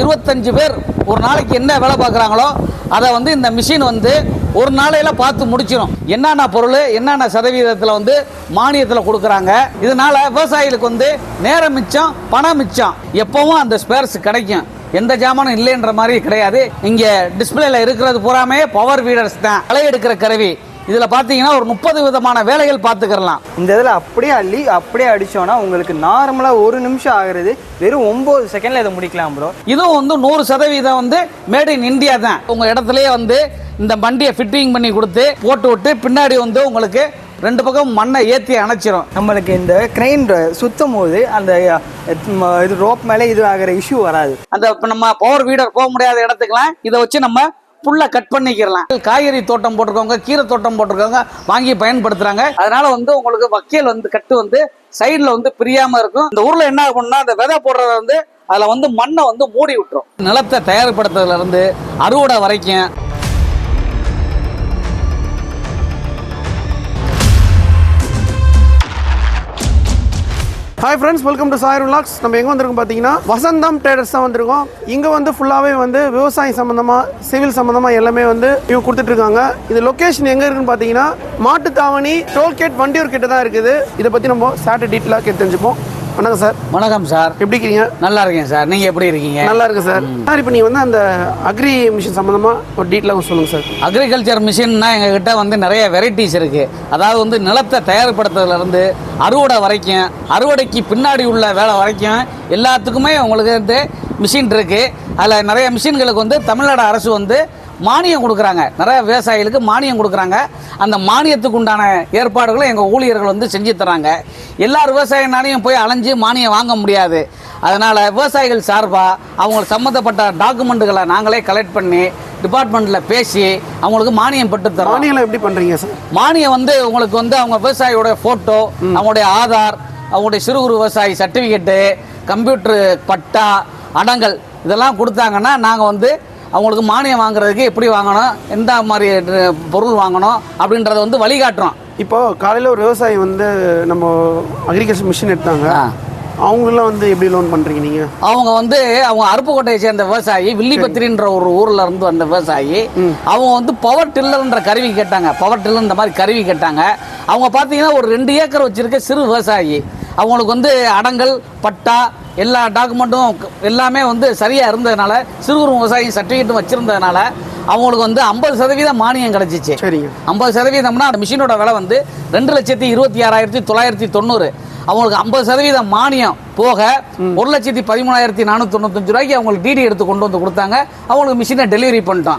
இருபத்தஞ்சு பேர் ஒரு நாளைக்கு என்ன வேலை பார்க்குறாங்களோ அதை வந்து இந்த மிஷின் வந்து ஒரு நாளையில பார்த்து முடிச்சிடும் என்னென்ன பொருள் என்னென்ன சதவீதத்தில் வந்து மானியத்தில் கொடுக்குறாங்க. இதனால விவசாயிகளுக்கு வந்து நேரம் மிச்சம் பணம் மிச்சம். எப்பவும் அந்த ஸ்பேர்ஸ் கிடைக்கும். எந்த ஜாமானும் இல்லைன்ற மாதிரி கிடையாது. இங்கே டிஸ்பிளேல இருக்கிறது பூராமே பவர் வீடர்ஸ் தான். களை எடுக்கிற கருவி. இதுல பாத்தீங்கன்னா ஒரு முப்பது விதமான வேலைகள் பார்த்துக்கிறலாம் இந்த இதில் அப்படியே அள்ளி அப்படியே அடிச்சோன்னா உங்களுக்கு நார்மலாக ஒரு நிமிஷம் ஆகுறது வெறும் ஒம்பது செகண்டில் இதை முடிக்கலாம் ப்ரோ இதுவும் வந்து நூறு சதவீதம் வந்து மேட் இன் இந்தியா தான். உங்க இடத்துலயே வந்து இந்த வண்டியை ஃபிட்டிங் பண்ணி கொடுத்து போட்டு விட்டு பின்னாடி வந்து உங்களுக்கு ரெண்டு பக்கம் மண்ணை ஏற்றி அணைச்சிரும். நம்மளுக்கு இந்த கிரெயின் சுத்தும் போது அந்த இது ரோப் மேலே இது ஆகிற இஷ்யூ வராது. அந்த இப்ப நம்ம பவர் வீடர் போக முடியாத இடத்துக்குலாம் இதை வச்சு நம்ம ஃபுல்லாக கட் பண்ணிக்கிறலாம். காய்கறி தோட்டம் போட்டிருக்கவங்க கீரை தோட்டம் போட்டிருக்கவங்க வாங்கி பயன்படுத்துறாங்க. அதனால வந்து உங்களுக்கு வக்கீல் வந்து கட்டு வந்து சைடில் வந்து பிரியாம இருக்கும். இந்த ஊர்ல என்ன ஆகும்னா அந்த விதை போடுறத வந்து அதில் வந்து மண்ணை வந்து மூடி விட்டுரும். நிலத்தை தயார்படுத்துறதுல இருந்து அறுவடை வரைக்கும் ஹாய் ஃப்ரெண்ட்ஸ் வெல்கம் டு சாயர் விலாக்ஸ் நம்ம எங்கே வந்திருக்கோம் பார்த்தீங்கன்னா வசந்தம் ட்ரேடர்ஸ் தான் வந்திருக்கோம். இங்கே வந்து ஃபுல்லாகவே வந்து விவசாயம் சம்மந்தமாக சிவில் சம்மந்தமாக எல்லாமே வந்து இவங்க கொடுத்துட்டு இருக்காங்க இது லொக்கேஷன் எங்கே இருக்குன்னு பார்த்தீங்கன்னா மாட்டுத்தாவணி டோல்கேட் வண்டியூர் கிட்ட தான் இருக்குது. இதை பற்றி நம்ம சாட்டர் டீட்டெயிலாக கேட்டு தெரிஞ்சுப்போம். வணக்கம் சார். வணக்கம் சார். எப்படி இருக்கீங்க? நல்லா இருக்கேன் சார். நீங்க எப்படி இருக்கீங்க? நல்லா இருக்கு சார். சார் இப்போ நீங்கள் வந்து அந்த அக்ரி மிஷின் சம்மந்தமாக ஒரு டீட்டெயிலாக சொல்லுங்கள் சார். அக்ரிகல்ச்சர் மிஷின்னா எங்ககிட்ட வந்து நிறைய வெரைட்டிஸ் இருக்கு. அதாவது வந்து நிலத்தை தயார்படுத்துறதுல இருந்து அறுவடை வரைக்கும் அறுவடைக்கு பின்னாடி உள்ள வேலை வரைக்கும் எல்லாத்துக்குமே உங்களுக்கு வந்து மிஷின் இருக்கு. அதில் நிறைய மிஷின்களுக்கு வந்து தமிழ்நாடு அரசு வந்து மானியம் கொடுக்குறாங்க. நிறைய விவசாயிகளுக்கு மானியம் கொடுக்குறாங்க. அந்த மானியத்துக்கு உண்டான ஏற்பாடுகளை எங்கள் ஊழியர்கள் வந்து செஞ்சு தராங்க. எல்லா விவசாயினாலையும் போய் அலைஞ்சு மானியம் வாங்க முடியாது. அதனால் விவசாயிகள் சார்பாக அவங்களுக்கு சம்மந்தப்பட்ட டாக்குமெண்ட்டுகளை நாங்களே கலெக்ட் பண்ணி டிபார்ட்மெண்ட்டில் பேசி அவங்களுக்கு மானியம் பெற்று தரோம் மானியம்லாம் எப்படி பண்ணுறீங்க சார்? மானியம் வந்து உங்களுக்கு வந்து அவங்க விவசாயியோட ஃபோட்டோ அவங்களுடைய ஆதார் அவங்களுடைய சிறு குறு விவசாயி சர்டிஃபிகேட்டு கம்ப்யூட்டர் பட்டா அடங்கல் இதெல்லாம் கொடுத்தாங்கன்னா நாங்கள் வந்து அவங்களுக்கு மானியம் வாங்குறதுக்கு எப்படி வாங்கணும் எந்த மாதிரி பொருள் வாங்கணும் அப்படின்றத வந்து வழிகாட்டுறோம். இப்போ காலையில் ஒரு விவசாயி வந்து நம்ம அக்ரிகல்ச்சர் மிஷின் எடுத்தாங்க. அவங்களாம் வந்து எப்படி லோன் பண்ணுறீங்க நீங்கள் அவங்க வந்து அவங்க அருப்புக்கோட்டையை சேர்ந்த விவசாயி வில்லிபத்திரின்ற ஒரு ஊர்ல இருந்து வந்த விவசாயி. அவங்க வந்து பவர் டில்லர்ன்ற கருவி கேட்டாங்க. பவர் டில்லர் இந்த மாதிரி கருவி கேட்டாங்க. அவங்க பார்த்தீங்கன்னா ஒரு ரெண்டு ஏக்கர் வச்சிருக்க சிறு விவசாயி. அவங்களுக்கு வந்து அடங்கல் பட்டா எல்லா டாக்குமெண்ட்டும் எல்லாமே வந்து சரியா இருந்ததுனால சிறு குறு விவசாயி சர்டிஃபிகேட்டும் வச்சிருந்ததுனால அவங்களுக்கு வந்து ஐம்பது சதவீதம் மானியம் கிடைச்சிச்சு. ஐம்பது சதவீதம்னா அந்த மிஷினோட விலை வந்து ரெண்டு லட்சத்தி இருபத்தி ஆறாயிரத்தி தொள்ளாயிரத்தி தொண்ணூறு. அவங்களுக்கு ஐம்பது சதவீதம் மானியம் போக ஒரு லட்சத்தி பதிமூணாயிரத்தி நானூற்றி தொண்ணூத்தஞ்சு ரூபாய்க்கு அவங்களுக்கு டிடி எடுத்து கொண்டு வந்து கொடுத்தாங்க. அவங்களுக்கு மிஷினை டெலிவரி பண்ணிட்டோம்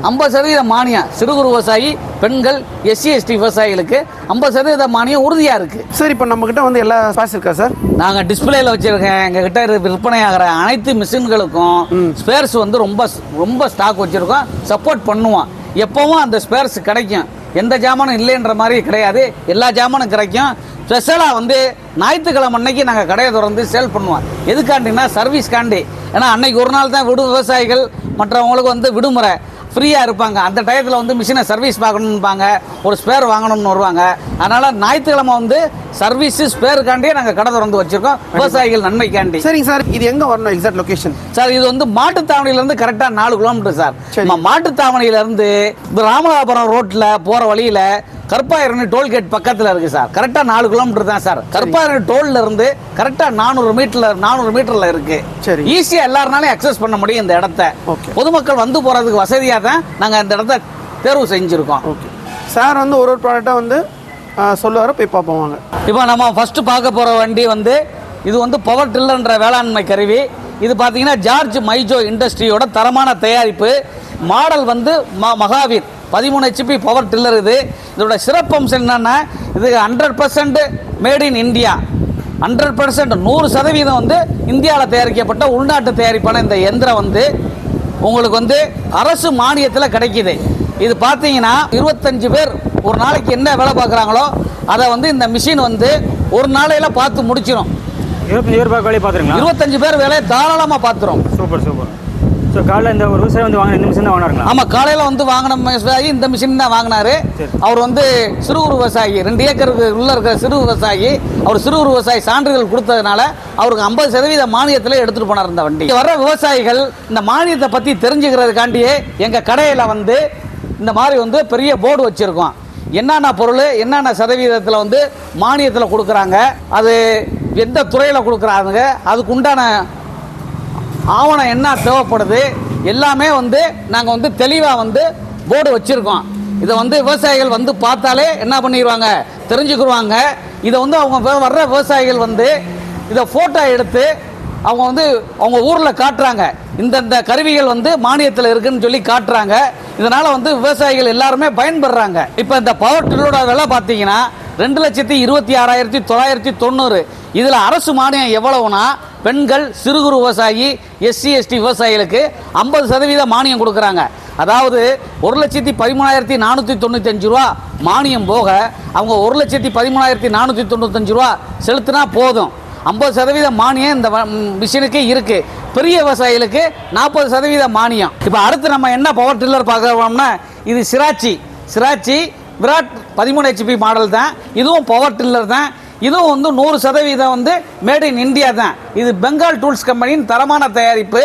ஐம்பது சதவீதம் மானியம். சிறு குறு விவசாயி பெண்கள் எஸ்சி எஸ்டி விவசாயிகளுக்கு ஐம்பது சதவீத மானியம் உறுதியாக இருக்குது சார் இப்போ நம்மக்கிட்ட வந்து எல்லா ஸ்பேஸ் இருக்கா சார்? நாங்கள் டிஸ்பிளேல வச்சிருக்கேன். எங்ககிட்ட இரு- விற்பனையாகிற அனைத்து மிஷின்களுக்கும் ஸ்பேர்ஸ் வந்து ரொம்ப ரொம்ப ஸ்டாக் வச்சிருக்கோம். சப்போர்ட் பண்ணுவோம். எப்பவும் அந்த ஸ்பேர்ஸ் கிடைக்கும். எந்த ஜாமானும் இல்லைன்ற மாதிரி கிடையாது. எல்லா ஜாமானும் கிடைக்கும். ஸ்பெஷலாக வந்து ஞாயிற்றுக்கிழமை அன்னைக்கு நாங்கள் கடையை திறந்து சேல் பண்ணுவோம். எதுக்காண்டினா சர்வீஸ்காண்டி ஏன்னா அன்னைக்கு ஒரு நாள் தான் விடு விவசாயிகள் மற்றவங்களுக்கு வந்து விடுமுறை. ஃப்ரீயாக இருப்பாங்க. அந்த டயத்தில் வந்து மிஷினை சர்வீஸ் பார்க்கணும்பாங்க ஒரு ஸ்பேர் வாங்கணும்னு வருவாங்க. அதனால் ஞாயிற்றுக்கிழமை வந்து சர்வீஸு ஸ்பேருக்காண்டியே நாங்கள் கடை திறந்து வச்சுருக்கோம். விவசாயிகள் நன்மைக்காண்டி சரிங்க சார். இது எங்கே வரணும்? எக்ஸாக்ட் லொகேஷன் சார் இது வந்து மாட்டுத்தாவணியிலேருந்து கரெக்டாக நாலு கிலோமீட்டர் சார். நம்ம மாட்டுத்தாவணியிலேருந்து ராமநாதபுரம் ரோட்டில் போகிற வழியில் கருப்பாயிரணி டோல்கேட் பக்கத்தில் இருக்குது சார். கரெக்டாக நாலு கிலோமீட்டர் தான் சார். கருப்பாயிரணி டோல்ல இருந்து கரெக்டாக நானூறு மீட்டரில் நானூறு மீட்டரில் இருக்குது சரி. ஈஸியாக எல்லாருனாலையும் அக்சஸ் பண்ண முடியும் இந்த இடத்த. பொதுமக்கள் வந்து போகிறதுக்கு வசதியாக தான் நாங்கள் இந்த இடத்த தேர்வு செஞ்சுருக்கோம். ஓகே. சார் வந்து ஒரு ஒரு ப்ராடக்டாக வந்து சொல்லுவார் போய் பார்ப்போம் வாங்க. இப்போ நம்ம ஃபர்ஸ்ட் பார்க்க போகிற வண்டி வந்து இது வந்து பவர் டில்லர்ன்ற வேளாண்மை கருவி. இது பார்த்தீங்கன்னா ஜார்ஜ் மைஜோ இண்டஸ்ட்ரியோட தரமான தயாரிப்பு. மாடல் வந்து ம மகாவீர். பதிமூணு ஹெச்பி பவர் டில்லர் இது. இதோட சிறப்பம்சம் என்னன்னா இது hundred percent made in India hundred percent நூறு சதவீதம் வந்து இந்தியாவில் தயாரிக்கப்பட்ட உள்நாட்டு தயாரிப்பான இந்த எந்திரம் வந்து உங்களுக்கு வந்து அரசு மானியத்தில் கிடைக்குது. இது பார்த்தீங்கன்னா இருபத்தஞ்சு பேர் ஒரு நாளைக்கு என்ன வேலை பார்க்குறாங்களோ அதை வந்து இந்த மிஷின் வந்து ஒரு நாளையில பார்த்து முடிச்சிடும் இருபத்தஞ்சு ரூபாய் வேலையை பார்த்துருங்களா இருபத்தஞ்சு பேர் வேலையை தாராளமாக பார்த்துரும். Super super. ஸோ காலைல இந்த ஒரு விவசாயி வந்து வாங்கின இந்த மிஷின் தான் வாங்கினாருங்களா? ஆமா காலையில வந்து வாங்கின விவசாயி இந்த மிஷின் தான் வாங்கினாரு. அவர் வந்து சிறு விவசாயி ரெண்டு ஏக்கருக்கு உள்ள இருக்கிற சிறு விவசாயி அவர் சிறு விவசாயி சான்றிதழ் கொடுத்ததுனால அவருக்கு ஐம்பது சதவீத மானியத்தில் எடுத்துட்டு போனார் இந்த வண்டி. வர்ற விவசாயிகள் இந்த மானியத்தை பத்தி தெரிஞ்சுக்கிறதுக்காண்டியே எங்க கடையில வந்து இந்த மாதிரி வந்து பெரிய போர்டு வச்சிருக்கோம். என்னென்ன பொருள் என்னென்ன சதவீதத்தில் வந்து மானியத்தில் கொடுக்குறாங்க அது எந்த துறையில் கொடுக்குறாங்க அதுக்கு உண்டான ஆவணம் என்ன தேவைப்படுது எல்லாமே வந்து நாங்கள் வந்து தெளிவாக வந்து போர்டு வச்சுருக்கோம். இதை வந்து விவசாயிகள் வந்து பார்த்தாலே என்ன பண்ணிடுவாங்க தெரிஞ்சுக்கிடுவாங்க இதை வந்து அவங்க வர்ற விவசாயிகள் வந்து இதை ஃபோட்டோ எடுத்து அவங்க வந்து அவங்க ஊரில் காட்டுறாங்க. இந்தந்த கருவிகள் வந்து மானியத்தில் இருக்குன்னு சொல்லி காட்டுறாங்க. இதனால் வந்து விவசாயிகள் எல்லாருமே பயன்படுறாங்க. இப்போ இந்த பவர் டில்லோட விலை பார்த்தீங்கன்னா ரெண்டு லட்சத்தி இருபத்தி ஆறாயிரத்தி தொள்ளாயிரத்தி தொண்ணூறு. இதில் அரசு மானியம் எவ்வளவுனா பெண்கள் சிறு குறு விவசாயி எஸ்சி எஸ்டி விவசாயிகளுக்கு ஐம்பது சதவீத மானியம் கொடுக்குறாங்க. அதாவது ஒரு லட்சத்தி பதிமூணாயிரத்தி நானூற்றி தொண்ணூத்தஞ்சு ரூபா மானியம் போக அவங்க ஒரு லட்சத்தி பதிமூணாயிரத்தி நானூற்றி தொண்ணூத்தஞ்சு ரூபா செலுத்தினா போதும். ஐம்பது சதவீத மானியம் இந்த மிஷினுக்கு இருக்கு. பெரிய விவசாயிகளுக்கு நாற்பது சதவீத மானியம். இப்போ அடுத்து நம்ம என்ன பவர் டில்லர் பார்க்குறோம்னா இது சிராச்சி. சிராச்சி விராட் பதிமூணு ஹெச்பி மாடல் தான். இதுவும் பவர் டில்லர் தான். இதுவும் வந்து நூறு சதவீதம் வந்து மேட் இன் இந்தியா தான். இது பெங்கால் டூல்ஸ் கம்பெனியின் தரமான தயாரிப்பு.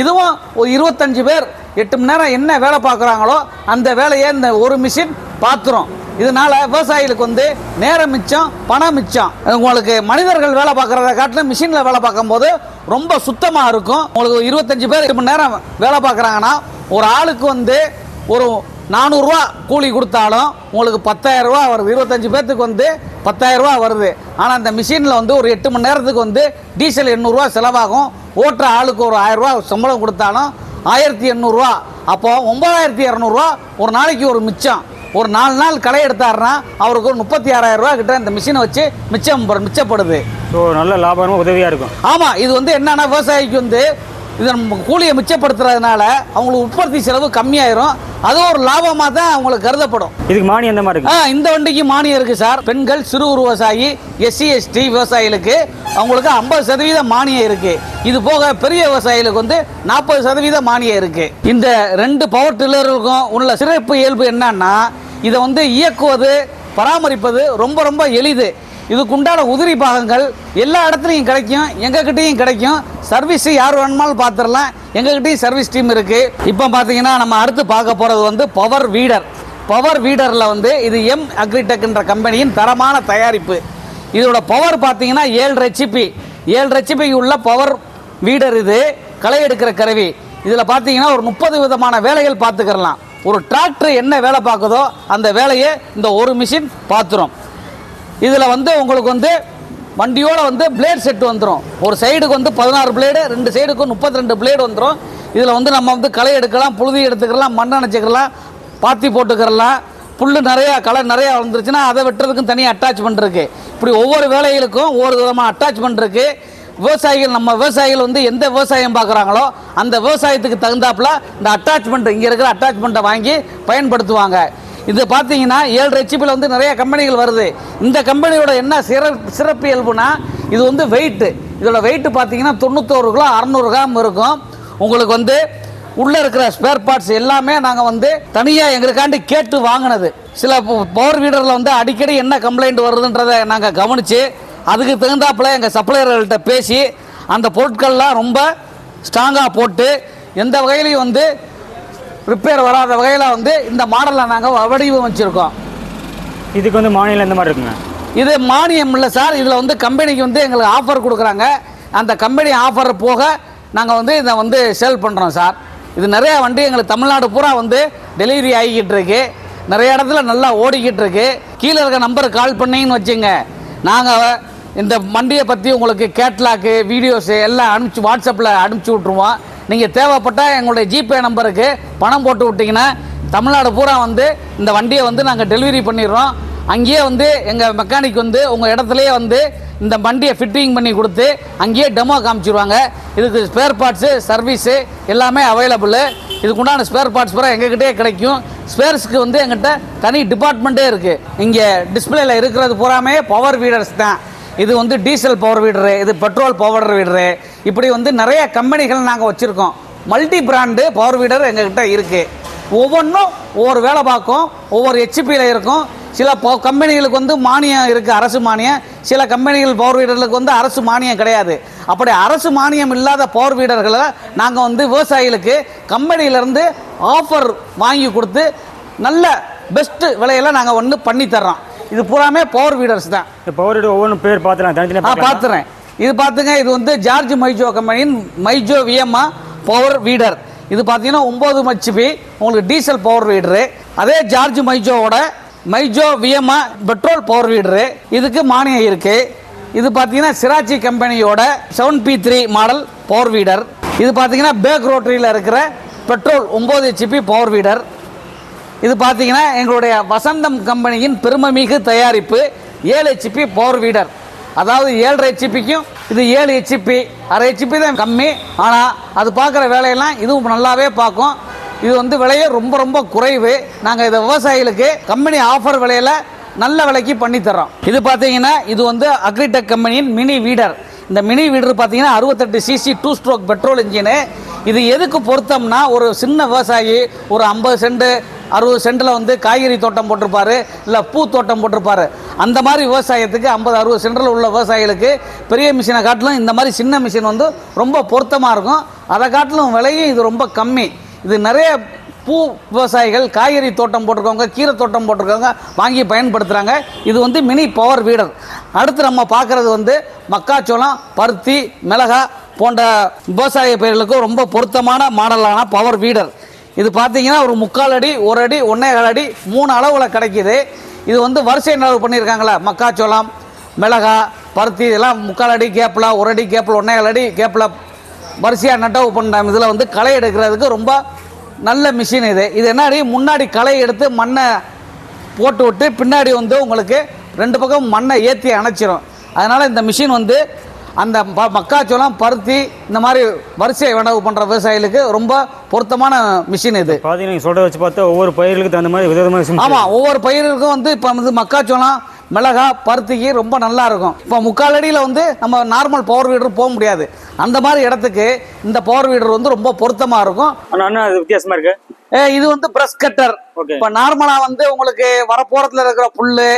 இதுவும் ஒரு இருபத்தஞ்சு பேர் எட்டு மணி நேரம் என்ன வேலை பார்க்குறாங்களோ அந்த வேலையை இந்த ஒரு மிஷின் பார்த்துரும். இதனால விவசாயிகளுக்கு வந்து நேரம் மிச்சம் பணம் மிச்சம். உங்களுக்கு மனிதர்கள் வேலை பார்க்குறத காட்டிலும் மிஷினில் வேலை பார்க்கும்போது ரொம்ப சுத்தமாக இருக்கும். உங்களுக்கு இருபத்தஞ்சு பேர் எட்டு மணி நேரம் வேலை பார்க்குறாங்கன்னா ஒரு ஆளுக்கு வந்து ஒரு நானூறுரூவா கூலி கொடுத்தாலும் உங்களுக்கு பத்தாயிரம் ரூபா வருது. இருபத்தஞ்சு பேர்த்துக்கு வந்து பத்தாயிரம் ரூபா வருது. ஆனால் அந்த மிஷினில் வந்து ஒரு எட்டு மணி நேரத்துக்கு வந்து டீசல் எண்ணூறுரூவா செலவாகும். ஓட்டுற ஆளுக்கு ஒரு ஆயிரம் ரூபா சம்பளம் கொடுத்தாலும் ஆயிரத்தி எண்ணூறுரூவா அப்போ ஒன்பதாயிரத்தி இரநூறுவா ஒரு நாளைக்கு ஒரு மிச்சம். ஒரு நாலு நாள் களை எடுத்தாருன்னா அவருக்கு ஒரு முப்பத்தி ஆறாயிரம் ரூபா கிட்ட இந்த மிஷினை வச்சு மிச்சம் மிச்சப்படுது. ஸோ நல்ல லாபகரமாக உதவியாக இருக்கும். ஆமாம் இது வந்து என்னன்னா விவசாயிக்கு வந்து இதன் கூலியை மிச்சப்படுத்துறதுனால அவங்களுக்கு உற்பத்தி செலவு கம்மியாயிரும். அது ஒரு லாபமாக தான் அவங்களுக்கு கருதப்படும். இதுக்கு மானியம் எந்த மாதிரி ஆ இந்த வண்டிக்கு மானியம் இருக்கு சார். பெண்கள் சிறு விவசாயி எஸ்சி எஸ்டி விவசாயிகளுக்கு அவங்களுக்கு ஐம்பது சதவீதம் மானியம் இருக்கு. இது போக பெரிய விவசாயிகளுக்கு வந்து நாற்பது சதவீதம் மானியம் இருக்கு. இந்த ரெண்டு பவர் டில்லருக்கும் உள்ள சிறப்பு இயல்பு என்னன்னா இதை வந்து இயக்குவது பராமரிப்பது ரொம்ப ரொம்ப எளிது. இதுக்குண்டான உதிரி பாகங்கள் எல்லா இடத்துலையும் கிடைக்கும் எங்ககிட்டையும் கிடைக்கும். சர்வீஸ் யார் வேணுமாலும் பார்த்துடலாம். எங்ககிட்டையும் சர்வீஸ் டீம் இருக்கு. இப்போ பார்த்தீங்கன்னா நம்ம அடுத்து பார்க்க போகிறது வந்து பவர் வீடர் பவர் வீடரில் வந்து இது எம் அக்ரிடெக்ன்ற கம்பெனியின் தரமான தயாரிப்பு. இதோட பவர் பார்த்தீங்கன்னா ஏழு ரெச்சிபி ஏழு ரெசிபி உள்ள பவர் வீடர் இது. களை எடுக்கிற கருவி. இதில் பார்த்தீங்கன்னா ஒரு முப்பது விதமான வேலைகள் பார்த்துக்கிறலாம். ஒரு டிராக்டர் என்ன வேலை பார்க்குதோ அந்த வேலையை இந்த ஒரு மிஷின் பார்த்துரும். இதில் வந்து உங்களுக்கு வந்து வண்டியோட வந்து பிளேட் செட் வந்துடும் ஒரு சைடுக்கு வந்து பதினாறு பிளேடு ரெண்டு சைடுக்கு முப்பத்தி ரெண்டு பிளேடு வந்துடும் இதில் வந்து நம்ம வந்து களை எடுக்கலாம் புழுதி எடுத்துக்கலாம் மண் அணைச்சிக்கலாம் பாத்தி போட்டுக்கிறலாம் புல் நிறையா களை நிறையா வந்துருச்சுன்னா அதை வெட்டுறதுக்கும் தனியாக அட்டாச்மெண்ட் இருக்குது இப்படி ஒவ்வொரு வேலைகளுக்கும் ஒவ்வொரு விதமாக அட்டாச்மெண்ட் இருக்குது விவசாயிகள் நம்ம விவசாயிகள் வந்து எந்த விவசாயம் பார்க்குறாங்களோ அந்த விவசாயத்துக்கு தகுந்தாப்புல இந்த அட்டாச்மெண்ட் இங்கே இருக்கிற அட்டாச்மெண்ட்டை வாங்கி பயன்படுத்துவாங்க. இது பார்த்தீங்கன்னா ஏழு ஹெச்பியில் வந்து நிறைய கம்பெனிகள் வருது. இந்த கம்பெனியோட என்ன சிறப்பு சிறப்பு இயல்புனா இது வந்து வெயிட்டு இதோட வெயிட்டு பார்த்தீங்கன்னா தொண்ணூத்தோரு கிலோ அறநூறு கிராம் இருக்கும். உங்களுக்கு வந்து உள்ளே இருக்கிற ஸ்பேர் பார்ட்ஸ் எல்லாமே நாங்கள் வந்து தனியாக எங்களுக்காண்டி கேட்டு வாங்கினது. சில பவர் வீடரில் வந்து அடிக்கடி என்ன கம்ப்ளைண்ட் வருதுன்றதை நாங்கள் கவனித்து அதுக்கு தகுந்தாப்புல எங்கள் சப்ளையர்கள்ட்ட பேசி அந்த பொருட்கள்லாம் ரொம்ப ஸ்ட்ராங்காக போட்டு எந்த வகையிலையும் வந்து ரிப்பேர் வராத வகையில் வந்து இந்த மாடலை நாங்கள் வடிவமைச்சிருக்கோம். இதுக்கு வந்து மானியம் எந்த மாதிரி இருக்குங்க? இது மானியம் இல்லை சார். இதில் வந்து கம்பெனிக்கு வந்து எங்களுக்கு ஆஃபர் கொடுக்குறாங்க. அந்த கம்பெனி ஆஃபர் போக நாங்கள் வந்து இதை வந்து சேல் பண்ணுறோம் சார். இது நிறையா வண்டி எங்களுக்கு தமிழ்நாடு பூரா வந்து டெலிவரி ஆகிக்கிட்டு இருக்கு. நிறைய இடத்துல நல்லா ஓடிக்கிட்டு இருக்கு. கீழே இருக்க நம்பருக்கு கால் பண்ணீங்கன்னு வச்சுங்க. நாங்கள் இந்த வண்டியை பற்றி உங்களுக்கு கேட்லாக்கு வீடியோஸு எல்லாம் அனுப்பிச்சு வாட்ஸ்அப்பில் அனுப்பிச்சி விட்ருவோம் நீங்கள் தேவைப்பட்டால் எங்களுடைய ஜிபே நம்பருக்கு பணம் போட்டு விட்டிங்கன்னா தமிழ்நாடு பூரா வந்து இந்த வண்டியை வந்து நாங்கள் டெலிவரி பண்ணிடுறோம். அங்கேயே வந்து எங்கள் மெக்கானிக் வந்து உங்கள் இடத்துலையே வந்து இந்த வண்டியை ஃபிட்டிங் பண்ணி கொடுத்து அங்கேயே டெமோ காமிச்சிருவாங்க. இதுக்கு ஸ்பேர் பார்ட்ஸு சர்வீஸு எல்லாமே அவைலபிள் இதுக்குண்டான ஸ்பேர் பார்ட்ஸ் பூரா எங்ககிட்டயே கிடைக்கும். ஸ்பேர்ஸ்க்கு வந்து எங்கிட்ட தனி டிபார்ட்மெண்ட்டே இருக்குது இங்கே டிஸ்பிளேல இருக்கிறது பூராமே பவர் வீடர்ஸ் தான். இது வந்து டீசல் பவர் வீடரு இது பெட்ரோல் பவர் வீடரு இப்படி வந்து நிறைய கம்பெனிகள் நாங்கள் வச்சுருக்கோம். மல்டி பிராண்டு பவர் வீடர் எங்ககிட்ட இருக்குது ஒவ்வொன்றும் ஒவ்வொரு வேலை பார்க்கும் ஒவ்வொரு ஹெச்பியில் இருக்கும். சில ப- கம்பெனிகளுக்கு வந்து மானியம் இருக்குது அரசு மானியம். சில கம்பெனிகள் பவர் வீடர்களுக்கு வந்து அரசு மானியம் கிடையாது. அப்படி அரசு மானியம் இல்லாத பவர் வீடர்களை நாங்கள் வந்து விவசாயிகளுக்கு கம்பெனியிலேருந்து ஆஃபர் வாங்கி கொடுத்து நல்ல பெஸ்ட்டு விலையில நாங்கள் ஒன்று பண்ணி தர்றோம். இது பூராமே பவர் வீடர்ஸ் தான். இந்த பவர் வீடு ஒவ்வொன்றும் பேர் பார்த்துலாம் தனித்தனியாக பார்த்துறேன். இது பார்த்துங்க இது வந்து ஜார்ஜ் மைஜோ கம்பெனியின் மைஜோ விஎம்ஆ பவர் வீடர் இது பார்த்தீங்கன்னா ஒம்பது ஹெச்பி உங்களுக்கு டீசல் பவர் வீடரு அதே ஜார்ஜ் மைஜோவோட மைஜோ விஎம்ஆ பெட்ரோல் பவர் வீடரு இதுக்கு மானியம் இருக்கு. இது பார்த்தீங்கன்னா சிராச்சி கம்பெனியோட seven B three model power weeder இது பார்த்தீங்கன்னா பேக் ரோட்டரியில் இருக்கிற பெட்ரோல் ஒம்பது ஹெச்பி பவர் வீடர் இது பார்த்தீங்கன்னா எங்களுடைய வசந்தம் கம்பெனியின் பெருமைமிகு தயாரிப்பு ஏழு ஹெச்பி பவர் வீடர் அதாவது ஏழரை ஹெச்பிக்கும் இது ஏழு ஹெச்பி அரை ஹெச்பி தான் கம்மி. ஆனால் அது பார்க்குற வேலையெல்லாம் இதுவும் நல்லாவே பார்க்கும். இது வந்து விலையே ரொம்ப ரொம்ப குறைவு. நாங்கள் இதை விவசாயிகளுக்கு கம்பெனி ஆஃபர் விலையில் நல்ல விலைக்கு பண்ணி தர்றோம் இது பார்த்தீங்கன்னா இது வந்து அக்ரிடெக் கம்பெனியின் மினி வீடர் இந்த மினி வீடர் பார்த்தீங்கன்னா அறுபத்தெட்டு CC two stroke petrol engine இது எதுக்கு பொருத்தம்னா ஒரு சின்ன விவசாயி ஒரு ஐம்பது சென்ட் அறுபது சென்டில் வந்து காய்கறி தோட்டம் போட்டிருப்பாரு இல்லை பூ தோட்டம் போட்டிருப்பாரு. அந்த மாதிரி விவசாயத்துக்கு ஐம்பது அறுபது சென்டில் உள்ள விவசாயிகளுக்கு பெரிய மிஷினை காட்டிலும் இந்த மாதிரி சின்ன மிஷின் வந்து ரொம்ப பொருத்தமாக இருக்கும். அதை காட்டிலும் விலையும் இது ரொம்ப கம்மி. இது நிறைய பூ விவசாயிகள் காய்கறி தோட்டம் போட்டிருக்கவங்க கீரை தோட்டம் போட்டிருக்கவங்க வாங்கி பயன்படுத்துகிறாங்க இது வந்து மினி பவர் வீடர். அடுத்து நம்ம பார்க்குறது வந்து மக்காச்சோளம் பருத்தி மிளகா போன்ற விவசாய பயிர்களுக்கு ரொம்ப பொருத்தமான மாடலான பவர் வீடர் இது பார்த்தீங்கன்னா ஒரு முக்கால் அடி ஒரு அடி ஒன்றே கால் அடி மூணு அளவில் கிடைக்கிது. இது வந்து வரிசை நடவு பண்ணியிருக்காங்களே மக்காச்சோளம் மிளகா பருத்தி இதெல்லாம் முக்கால் அடி கேப்பில் ஒரு அடி கேப்பில் ஒன்றே கால் அடி கேப்பில் வரிசையாக நட்டவு பண்ண இதில் வந்து களை எடுக்கிறதுக்கு ரொம்ப நல்ல மிஷின் இது. இது என்னடி? முன்னாடி களை எடுத்து மண்ணை போட்டு விட்டு பின்னாடி வந்து உங்களுக்கு ரெண்டு பக்கம் மண்ணை ஏற்றி அணைச்சிரும். அதனால் இந்த மிஷின் வந்து அந்த ப- மக்காச்சோளம் பருத்தி இந்த மாதிரி வரிசை உணவு பண்ணுற விவசாயிகளுக்கு ரொம்ப பொருத்தமான மிஷின் இது. பார்த்தீங்கன்னா நீங்கள் சொல்கிறத வச்சு பார்த்தா ஒவ்வொரு பயிர்களுக்கு தகுந்த மாதிரி விதவிதமான ஆமாம் ஒவ்வொரு பயிருக்கும் வந்து இப்போ வந்து மக்காச்சோளம் மிளகா பருத்திக்கு ரொம்ப நல்லா இருக்கும். இப்போ முக்கால் அடியில் வந்து நம்ம நார்மல் பவர் வீடர் போக முடியாது. அந்த மாதிரி இடத்துக்கு இந்த பவர் வீடர் வந்து ரொம்ப பொருத்தமாக இருக்கும். அது வித்தியாசமாக இருக்கு? இது வந்து பிரஷ் கட்டர். இப்போ நார்மலா வந்து உங்களுக்கு வரப்போறதுல இருக்கிற புல்லு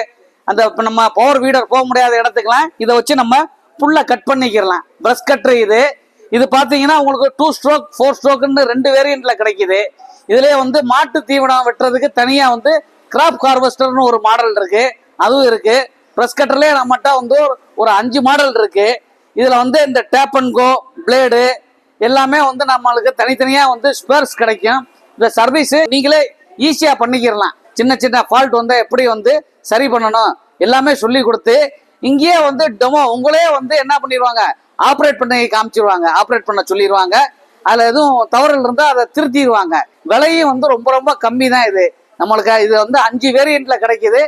அந்த இப்ப நம்ம பவர் வீடர் போக முடியாத இடத்துக்குலாம் இதை வச்சு நம்ம புல்லை கட் பண்ணிக்கிறலாம். ப்ரஷ் கட்டர் இது. இது பார்த்தீங்கன்னா உங்களுக்கு டூ ஸ்ட்ரோக் ஃபோர் ஸ்ட்ரோக்குன்னு ரெண்டு வேரியண்ட்ல கிடைக்குது. இதுலேயே வந்து மாட்டு தீவனம் வெட்டுறதுக்கு தனியாக வந்து கிராப் ஹார்வெஸ்டர்னு ஒரு மாடல் இருக்கு. அதுவும் இருக்கு. பிரஷ் கட்டர்லேயே நம்மகிட்ட வந்து ஒரு- அஞ்சு மாடல் இருக்கு. இதில் வந்து இந்த டேப் அண்ட் கோ பிளேடு எல்லாமே வந்து நம்மளுக்கு தனித்தனியாக வந்து ஸ்பேர்ஸ் கிடைக்கும். இந்த சர்வீஸு நீங்களே ஈஸியாக பண்ணிக்கிறலாம். சின்ன சின்ன ஃபால்ட் வந்து எப்படி வந்து சரி பண்ணணும்? எல்லாமே சொல்லி கொடுத்து இங்கேயே வந்து டெமோ உங்களே வந்து என்ன பண்ணிடுவாங்க? ஆப்ரேட் பண்ணி காமிச்சிருவாங்க. ஆப்ரேட் பண்ண சொல்லிடுவாங்க அதுல எதுவும் தவறுகள் இருந்தால் அதை திருத்திடுவாங்க விலையும் வந்து ரொம்ப ரொம்ப கம்மி தான் இது. நம்மளுக்கு இது வந்து அஞ்சு வேரியண்ட்ல கிடைக்குது.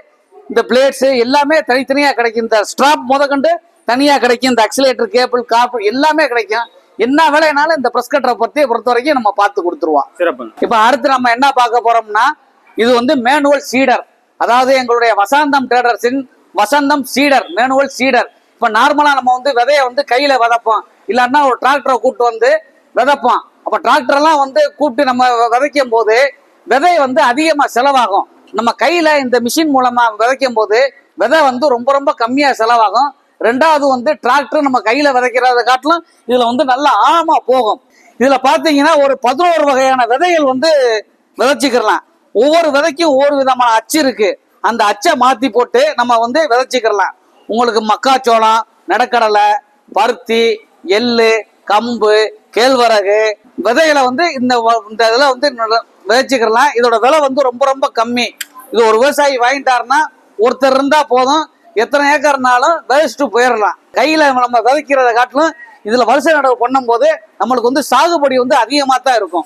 இந்த பிளேட்ஸ் எல்லாமே தனித்தனியா கிடைக்கும். இந்த ஸ்ட்ராப் முதற்கொண்டு தனியா கிடைக்கும். இந்த அக்சிலேட்டர் கேபிள் காப்பு எல்லாமே கிடைக்கும். என்ன விலைனாலும் இந்த ப்ரெஸ் கட்டரை பத்தி பொறுத்த வரைக்கும் நம்ம பார்த்து கொடுத்துருவோம். சிறப்புங்க. இப்போ அடுத்து நம்ம என்ன பார்க்க போறோம்னா இது வந்து மேனுவல் சீடர் அதாவது எங்களுடைய வசந்தம் ட்ரேடர்ஸின் வசந்தம் சீடர் மேனுவல் சீடர். இப்போ நார்மலா நம்ம வந்து விதைய வந்து கையில விதைப்போம். இல்லாட்டினா ஒரு டிராக்டரை கூப்பிட்டு வந்து விதைப்போம். அப்போ டிராக்டர்லாம் வந்து கூப்பிட்டு நம்ம விதைக்கும் போது விதை வந்து அதிகமாக செலவாகும். நம்ம கையில இந்த மிஷின் மூலமா விதைக்கும் போது விதை வந்து ரொம்ப ரொம்ப கம்மியா செலவாகும். ரெண்டாவது வந்து டிராக்டர் நம்ம கையில விதைக்கிறத காட்டிலும் இதுல வந்து நல்லா ஆழமா போகும். இதுல பாத்தீங்கன்னா ஒரு பதினோரு வகையான விதைகள் வந்து விதைச்சிக்கிறலாம் ஒவ்வொரு விதைக்கும் ஒவ்வொரு விதமான அச்சு இருக்கு. அந்த அச்சை மாற்றி போட்டு நம்ம வந்து விதைச்சிக்கிறலாம். உங்களுக்கு மக்காச்சோளம் நடக்கடலை பருத்தி எள்ளு கம்பு கேழ்வரகு விதைகளை வந்து இந்த இந்த இதில் வந்து விதைச்சிக்கிறலாம். இதோட விலை வந்து ரொம்ப ரொம்ப கம்மி. இது ஒரு விவசாயி வாங்கிட்டாருன்னா ஒருத்தர் இருந்தால் போதும். எத்தனை ஏக்கர்னாலும் விதைச்சிட்டு போயிடலாம். கையில் நம்ம விதைக்கிறத காட்டிலும் இதுல வருஷ நடவு பண்ணும்போது நம்மளுக்கு வந்து சாகுபடி வந்து அதிகமா தான் இருக்கும்.